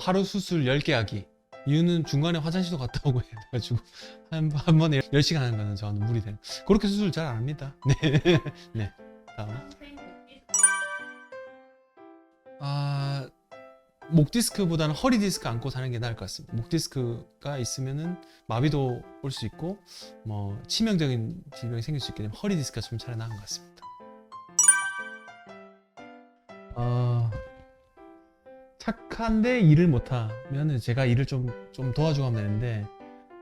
하루 수술 10개 하기. 이유는 중간에 화장실도 갔다 오고 해가지고 한, 한 번에 10시간 하는 거는 저는 무리돼요. 그렇게 수술 잘 안 합니다. 네. 네. 다음. 아, 목 디스크보다는 허리 디스크 안고 사는 게 나을 것 같습니다. 목 디스크가 있으면은 마비도 올 수 있고 뭐 치명적인 질병이 생길 수 있기 때문에 허리 디스크가 좀 차라리 나은 것 같습니다. 어, 착한데 일을 못하면 제가 일을 좀, 좀 도와주고 하면 되는데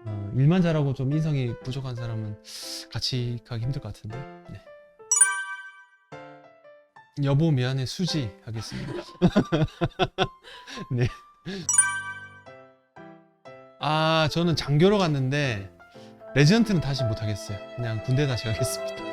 어, 일만 잘하고 좀 인성이 부족한 사람은 같이 가기 힘들 것 같은데. 네. 여보 미안해. 수지 하겠습니다. 네. 아 저는 장교로 갔는데 레지던트는 다시 못하겠어요. 그냥 군대 다시 가겠습니다